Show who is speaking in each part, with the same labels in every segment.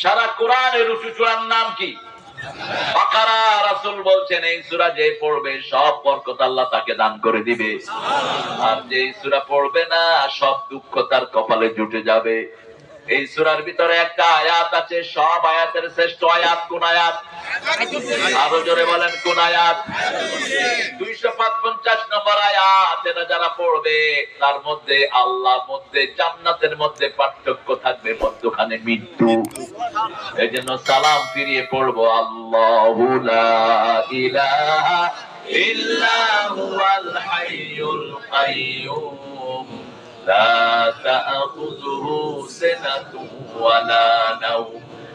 Speaker 1: সারা কোরআনের উঁচু চূড়ার নাম কি? রাসূল বলছেন, এই সুরা যে পড়বে, সব বরকত আল্লাহ তাকে দান করে দিবে। আর যে সুরা পড়বে না, সব দুঃখ তার কপালে জুটে যাবে। এই সুরার ভিতরে একটা আয়াত আছে, সব আয়াতের শ্রেষ্ঠ আয়াত কোন আয়াত? আরো জোরে বলেন কোন আয়াত দুইশো পঞ্চাশ নম্বর আয়াত এটা যারা পড়বে তার মধ্যে আল্লাহর মধ্যে জান্নাতের মধ্যে পার্থক্য থাকবে মধ্যখানে মৃত্যু এই জন্য সালাম ফিরিয়ে পড়বো আল্লাহ ইলাহা ইল্লা হুয়াল হাইয়ুল কাইয়ুম لا تأخذه سنة ولا نوم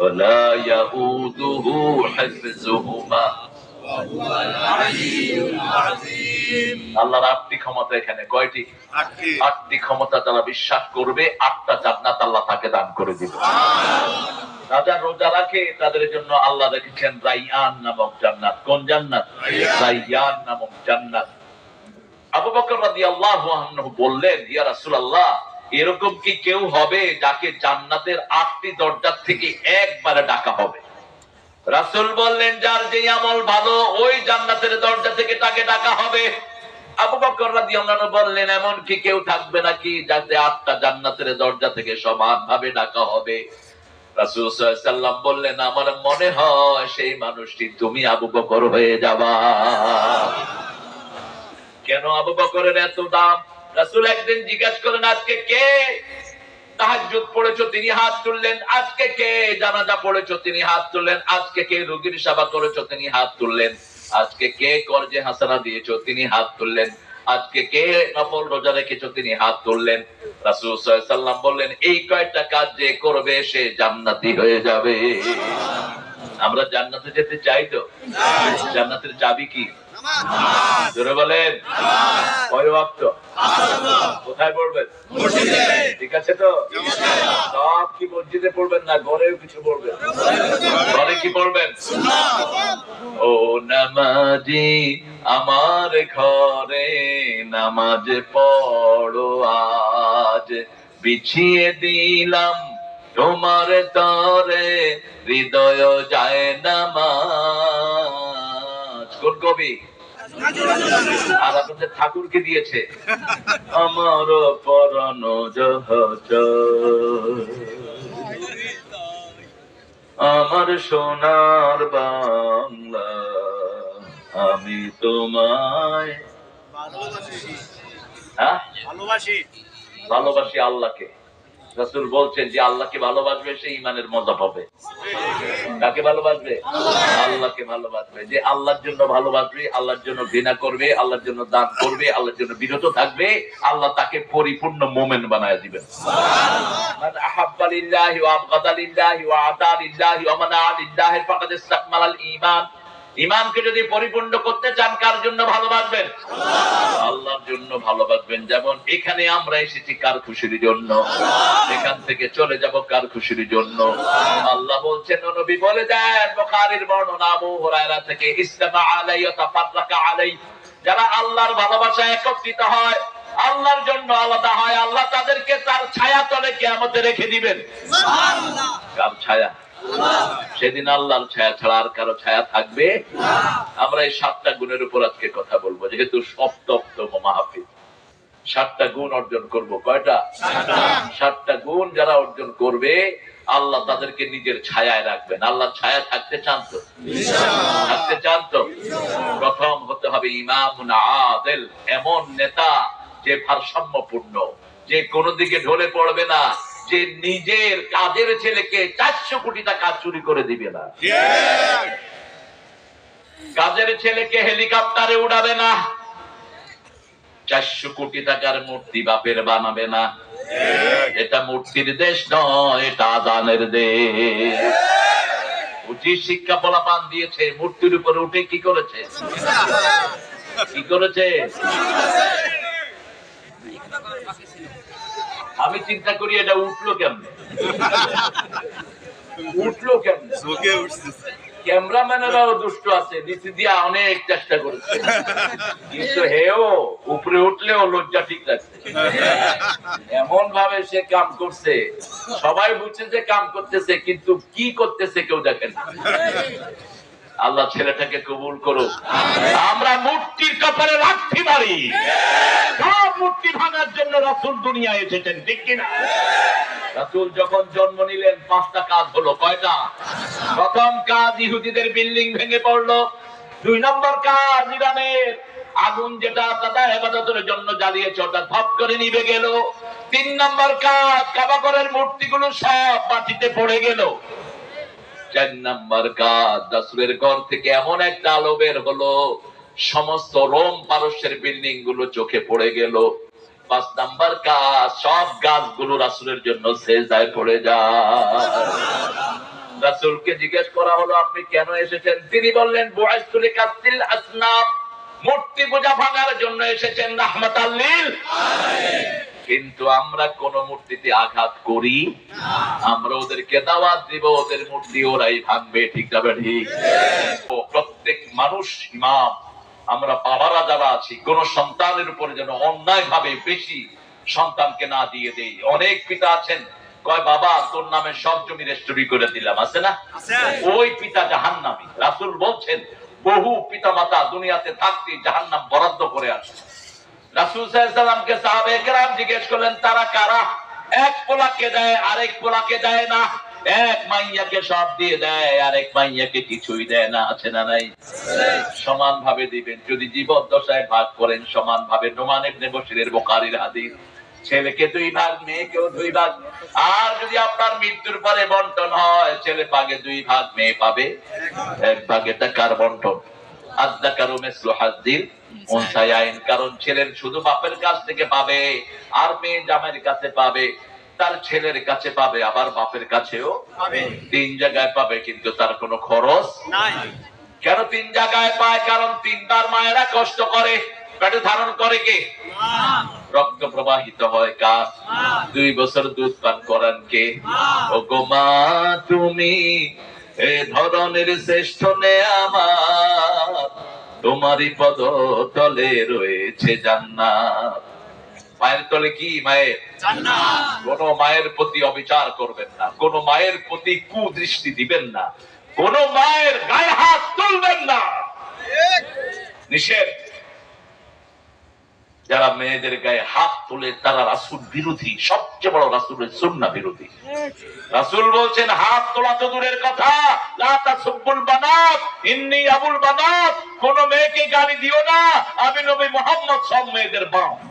Speaker 1: ولا يؤوده حفظهما আল্লাহর আটটি ক্ষমতা এখানে কয়টি আটটি ক্ষমতা যারা বিশ্বাস করবে আটটা জান্নাত আল্লাহ তাকে দান করে দিবে রাজা রোজা রাখে তাদের জন্য আল্লাহ রেখেছেন রাইয়ান নামক জান্নাত কোন জান্নাত রাইয়ান নামক জান্নাত আবু বকর রাদিয়াল্লাহু আনহু বললেন ইয়া রাসূলুল্লাহ এরকম কি কেউ হবে যাকে জান্নাতের আটটি দরজার থেকে একবারে ডাকা হবে? রাসূল বললেন, যার যে আমল ভালো, ওই জান্নাতের দরজা থেকে তাকে ডাকা হবে। আবু বকর রাদিয়াল্লাহু বললেন, এমন কি কেউ থাকবে নাকি যাতে আটটা জান্নাতের দরজা থেকে সমান ভাবে ডাকা হবে? রাসূল সাল্লাম বললেন, আমার মনে হয় সেই মানুষটি তুমি আবু বকর হয়ে যাবা। কেন আবু বকরের এত দাম? রাসূল একদিন জিজ্ঞাসা করেন আজকে কে তাহাজ্জুদ পড়েছো? তিনি হাত তুললেন। আজকে কে জানাজা পড়েছো? তিনি হাত তুললেন। আজকে কে রোগীর সেবা করেছ? তিনি হাত তুললেন। আজকে কে কর্জে হাসানা দিয়েছ? তিনি হাত তুললেন। আজকে কে নফল রোজা রেখেছো? তিনি হাত তুললেন। রাসূল সাল্লাম বললেন এই কয়টা কাজ যে করবে সে জান্নাতি হয়ে যাবে। আমরা জান্নাতে যেতে চাই তো? জান্নাতের চাবি কি? জোরে বলেন। কয় ওয়াক্ত কোথায় পড়বেন? ঠিক আছে তো? সব কি মসজিদে পড়বেন না ঘরেও কিছু পড়বেন? ঘরে কি পড়বেন? ও নামাজি আমার ঘরে নামাজ পড়ো আজ। বিছিয়ে দিলাম তোমার তরে হৃদয় যায় নামাজ। কোন কবি? আর আপনাদের ঠাকুরকে দিয়েছে। আমার পরন আমার সোনার বাংলা আমি তোমায় হ্যাঁ?
Speaker 2: ভালোবাসি।
Speaker 1: ভালোবাসি আল্লাহকে। রাসূল বলছেন যে আল্লাহকে ভালোবাসবে, সে ইমানের মজা পাবে। কাকে ভালোবাসবে? আল্লাহকে ভালোবাসবে। যে আল্লাহর জন্য ভালোবাসবে, আল্লাহর জন্য ঘৃণা করবে, আল্লাহর জন্য দান করবে, আল্লাহর জন্য বিরত থাকবে, আল্লাহ তাকে পরিপূর্ণ মোমেন বানায় দিবেন। মান আহাব্বা লিল্লাহি ওয়া আবগাদা লিল্লাহি ওয়া আতা লিল্লাহি ওয়া মানালিল্লাহি ফাকাদ ইসতাকমালাল ঈমান। ঈমানকে যদি পরিপূর্ণ করতে চান কার জন্য ভালোবাসবেন আল্লাহর জন্য ভালোবাসবেন যেমন এখানে আমরা এসেছি কার খুশির জন্য এখান থেকে চলে যাব কার খুশির জন্য। আল্লাহ। বলছেন নবী বলে দেন বুখারীর বর্ণনা আবু হুরায়রা থেকে ইসলামা আলাই ওয়া তাফাররাকা আলাই যারা আল্লাহর ভালোবাসায় একত্রিত হয় আল্লাহর জন্য আলাদা হয় আল্লাহ তাদেরকে তার ছায়া তলে কিয়ামতে রেখে দিবেন। কার ছায়া? সেদিন আল্লাহর ছায়া ছাড়া আর কারও ছায়া থাকবে? আমরা এই সাতটা গুণের উপর আজকে কথা বলব যেহেতু সপ্তম মাহফিল। সাতটা গুণ অর্জন করব কয়টা? সাতটা গুণ যারা অর্জন করবে আল্লাহ তাদেরকে নিজের ছায়ায় রাখবেন। আল্লাহ ছায়া থাকতে চান তো? থাকতে চান তো? প্রথম হতে হবে ইমাম আদেল এমন নেতা যে ভারসাম্যপূর্ণ যে কোনো দিকে ঢলে পড়বে না। যে নিজের কাজের ছেলেকে চারশো কোটি টাকা চুরি করে দিবে না। কাজের ছেলেকে হেলিকপ্টারে উড়াবে না। চারশো কোটি টাকার মূর্তি বাপের বানাবে না। এটা মূর্তির দেশ নয়, এটা আজানের দেশ। উচিত শিক্ষা ফলাপান দিয়েছে, মূর্তির উপরে উঠে কি করেছে? কি করেছে? আমি চিন্তা করি এটা উঠল কেমনে? উঠল কেমনে? ক্যামেরাম্যানেরাও দুষ্ট আছে নিচে দিয়া অনেক চেষ্টা করেছে। কিন্তু হেও উপরে উঠলেও লজ্জা ঠিক লাগছে। এমন ভাবে সে কাম করছে। সবাই বুঝছে যে কাম করতেছে কিন্তু কি করতেছে কেউ দেখেন না। আল্লাহ ছেলেটাকে কবুল করো আমরা মূর্তির কপালে রাখতে পারি সব মূর্তি ভাঙার জন্য রাসুল দুনিয়া এসেছেন, ঠিক কিনা? রাসুল যখন জন্ম নিলেন, পাঁচটা কাজ হলো, কয়টা? প্রথম কাজ ইহুদিদের বিল্ডিং ভেঙে পড়ল। দুই নম্বর কাজ ইরানের। আগুন যেটা তাদের হেফাজতের জন্য জ্বালিয়েছে ওটা ধপ করে নিভে গেল। তিন নম্বর কাজ, কাবাগরের মূর্তিগুলো সব মাটিতে পড়ে গেল। চার নাম্বার কাজ, রাসুলের ঘর থেকে এমন একটা আলো বের হলো, সমস্ত রোম পারস্যের বিল্ডিংগুলো চোখে পড়ে গেল। পাঁচ নাম্বার কাজ সব গাছগুলো রাসুলের জন্য সেজদায় পড়ে যায়। রাসুলকে জিজ্ঞেস করা হলো আপনি কেন এসেছেন? তিনি বললেন বুয়াইসুলি কাসিল আসনাম মূর্তি পূজা ভাঙার জন্য এসেছেন রাহমাত আল্লিল কিন্তু আমরা কোন মূর্তিতে আঘাত করি। আমরা ওদেরকে দাওয়াত দিব ওদের মূর্তি ওরাই ভাঙবে ঠিক যাবে ঠিক? প্রত্যেক মানুষ ইমাম আমরা বাবারা যারা আছি কোন সন্তানের উপরে যেন অন্যায় ভাবে বেশি সন্তানকে না দিয়ে দেই। অনেক পিতা আছেন কয় বাবা তোর নামে সব জমি রেস্টোরি করে দিলাম। আছে না? ওই পিতা জাহান্নামী। রাসূল বলছেন বহু পিতা মাতা দুনিয়াতে থাকতে জাহান্নাম বরাদ্দ করে আছে রাসূল সাল্লামকে সাহাবে কেরাম জিজ্ঞেস করলেন তারা কারা? এক পোলাকে দেয় আরেক পোলাকে দেয় না। এক মাইয়াকে সব দিয়ে দেয়, আরেক মাইয়াকে কিছুই দেয় না, আছে না নাই? সমান ভাবে দিবেন, যদি জীবদ্দশায় ভাগ করেন সমান ভাবে নোমান ইবনে বশিরের বোখারীর হাদিস, ছেলেকে দুই ভাগ, মেয়েকেও দুই ভাগ। আর যদি আপনার মৃত্যুর পরে বন্টন হয়, ছেলে পাগে দুই ভাগ, মেয়ে পাবে এক ভাগ, এটা কার বন্টন? কারণ ছেলের শুধু বাপের কাছ থেকে পাবে, আর মেয়ে জামাইয়ের কাছে পাবে। তার ছেলের কাছে পাবে আবার বাপের কাছেও? তিন জায়গায় পাবে কিন্তু তার কোনো খরচ
Speaker 2: নাই।
Speaker 1: কেন তিন জায়গায় পায়? কারণ তিনবার মায়েরা কষ্ট করে পেটে ধারণ করে কে? রক্ত প্রবাহিত হয় কার? দুই বছর দুধ পান করান কে? ও গো মা তুমি এ ধরনের শ্রেষ্ঠ নে আমার তোমারই পদ তলে রয়েছে জান্নাত। মায়ের তলে কি মায়ের? কোন মায়ের প্রতি অবিচার করবেন না। কোন মায়ের প্রতি কুদৃষ্টি দিবেন না। কোন মায়ের গায়ে হাত তুলবেন না। নিষেধ। যারা মেয়েদের গায়ে হাত তোলে তারা রাসুল বিরোধী। সবচেয়ে বড় রাসুলের সুন্না বিরোধী। রাসুল বলছেন হাত তোলা তো দূরের কথা। লা তাসুব্বুল বানাত ইন্নী আবুল বানাত। কোন মেয়েকে গালি দিও না। আমি নবী মোহাম্মদ সব মেয়েদের বাপ।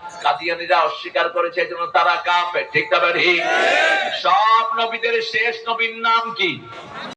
Speaker 1: কাদিয়ানীরা অস্বীকার করেছে এজন্য তারা কাফের ঠিক না সব নবীদের শেষ নবীর নাম কি?